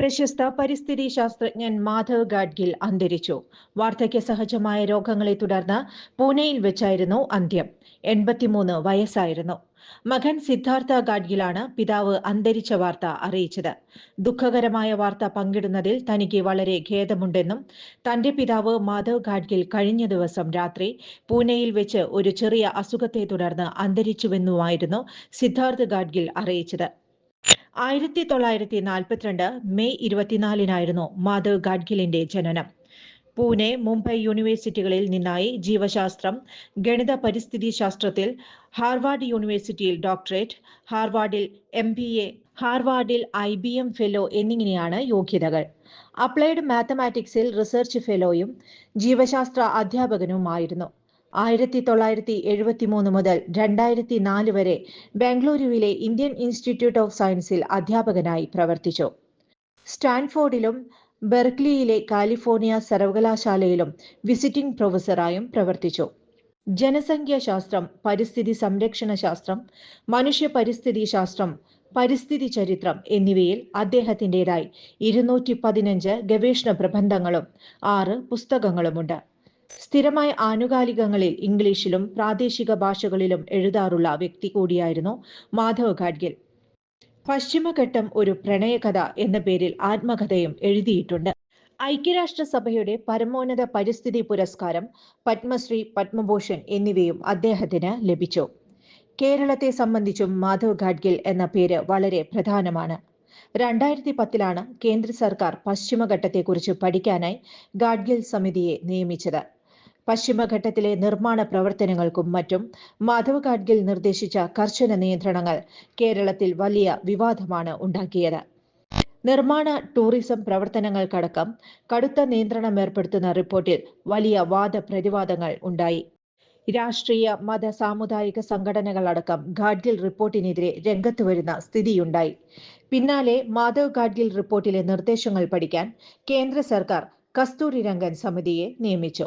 പ്രശസ്ത പരിസ്ഥിതി ശാസ്ത്രജ്ഞൻ മാധവ് ഗാഡ്ഗിൽ അന്തരിച്ചു. വാർദ്ധക്യ സഹജമായ രോഗങ്ങളെ തുടർന്ന് പൂനെയിൽ വെച്ചായിരുന്നു അന്ത്യം. എൺപത്തിമൂന്ന് വയസ്സായിരുന്നു. മകൻ സിദ്ധാർത്ഥ ഗാഡ്ഗിലാണ് പിതാവ് അന്തരിച്ച വാർത്ത അറിയിച്ചത്. ദുഃഖകരമായ വാർത്ത പങ്കിടുന്നതിൽ തനിക്ക് വളരെ ഖേദമുണ്ടെന്നും തന്റെ പിതാവ് മാധവ് ഗാഡ്ഗിൽ കഴിഞ്ഞ ദിവസം രാത്രി പൂനെയിൽ വെച്ച് ഒരു ചെറിയ അസുഖത്തെ തുടർന്ന് അന്തരിച്ചുവെന്നുമായിരുന്നു സിദ്ധാർത്ഥ ഗാഡ്ഗിൽ അറിയിച്ചത്. ആയിരത്തി തൊള്ളായിരത്തി നാൽപ്പത്തിരണ്ട് മെയ് ഇരുപത്തിനാലിനായിരുന്നു മാധവ് ഗാഡ്ഗിലിന്റെ ജനനം. പൂനെ മുംബൈ യൂണിവേഴ്സിറ്റികളിൽ നിന്നായി ജീവശാസ്ത്രം ഗണിത പരിസ്ഥിതി ശാസ്ത്രത്തിൽ ഹാർവാർഡ് യൂണിവേഴ്സിറ്റിയിൽ ഡോക്ടറേറ്റ് ഹാർവാർഡിൽ എം ബി എ ഹാർവാർഡിൽ ഐ ബി എം ഫെലോ എന്നിങ്ങനെയാണ് യോഗ്യതകൾ. അപ്ലൈഡ് മാത്തമാറ്റിക്സിൽ റിസർച്ച് ഫെലോയും ജീവശാസ്ത്ര അധ്യാപകനുമായിരുന്നു. ആയിരത്തി തൊള്ളായിരത്തി എഴുപത്തി മൂന്ന് മുതൽ രണ്ടായിരത്തി നാല് വരെ ബാംഗ്ലൂരുവിലെ ഇന്ത്യൻ ഇൻസ്റ്റിറ്റ്യൂട്ട് ഓഫ് സയൻസിൽ അധ്യാപകനായി പ്രവർത്തിച്ചു. സ്റ്റാൻഫോർഡിലും ബെർക്ലിയിലെ കാലിഫോർണിയ സർവകലാശാലയിലും വിസിറ്റിംഗ് പ്രൊഫസറായും പ്രവർത്തിച്ചു. ജനസംഖ്യാശാസ്ത്രം പരിസ്ഥിതി സംരക്ഷണ ശാസ്ത്രം മനുഷ്യ പരിസ്ഥിതി ശാസ്ത്രം പരിസ്ഥിതി ചരിത്രം എന്നിവയിൽ അദ്ദേഹത്തിന്റെതായി ഇരുന്നൂറ്റി പതിനഞ്ച് ഗവേഷണ പ്രബന്ധങ്ങളും ആറ് പുസ്തകങ്ങളുമുണ്ട്. സ്ഥിരമായ ആനുകാലികങ്ങളിൽ ഇംഗ്ലീഷിലും പ്രാദേശിക ഭാഷകളിലും എഴുതാറുള്ള വ്യക്തി കൂടിയായിരുന്നു മാധവ് ഗാഡ്ഗിൽ പശ്ചിമഘട്ടം ഒരു പ്രണയകഥ എന്ന പേരിൽ ആത്മകഥയും എഴുതിയിട്ടുണ്ട്. ഐക്യരാഷ്ട്രസഭയുടെ പരമോന്നത പരിസ്ഥിതി പുരസ്കാരം പത്മശ്രീ പത്മഭൂഷൺ എന്നിവയും അദ്ദേഹത്തിന് ലഭിച്ചു. കേരളത്തെ സംബന്ധിച്ചും മാധവ് ഗാഡ്ഗിൽ എന്ന പേര് വളരെ പ്രധാനമാണ്. രണ്ടായിരത്തി പത്തിലാണ് കേന്ദ്ര സർക്കാർ പശ്ചിമഘട്ടത്തെക്കുറിച്ച് പഠിക്കാനായി ഗാഡ്ഗിൽ സമിതിയെ നിയമിച്ചത്. പശ്ചിമഘട്ടത്തിലെ നിർമ്മാണ പ്രവർത്തനങ്ങൾക്കും മറ്റും മാധവ് ഗാഡ്ഗിൽ നിർദ്ദേശിച്ച കർശന നിയന്ത്രണങ്ങൾ കേരളത്തിൽ വലിയ വിവാദമാണ് ഉണ്ടാക്കിയത്. നിർമ്മാണ ടൂറിസം പ്രവർത്തനങ്ങൾക്കടക്കം കടുത്ത നിയന്ത്രണം ഏർപ്പെടുത്തുന്ന റിപ്പോർട്ടിൽ വലിയ വാദപ്രതിവാദങ്ങൾ ഉണ്ടായി. രാഷ്ട്രീയ മത സാമുദായിക സംഘടനകളടക്കം ഗാഡ്ഗിൽ റിപ്പോർട്ടിനെതിരെ രംഗത്ത് വരുന്ന സ്ഥിതിയുണ്ടായി. പിന്നാലെ മാധവ് ഗാഡ്ഗിൽ റിപ്പോർട്ടിലെ നിർദ്ദേശങ്ങൾ പഠിക്കാൻ കേന്ദ്ര സർക്കാർ കസ്തൂരി രംഗൻ സമിതിയെ നിയമിച്ചു.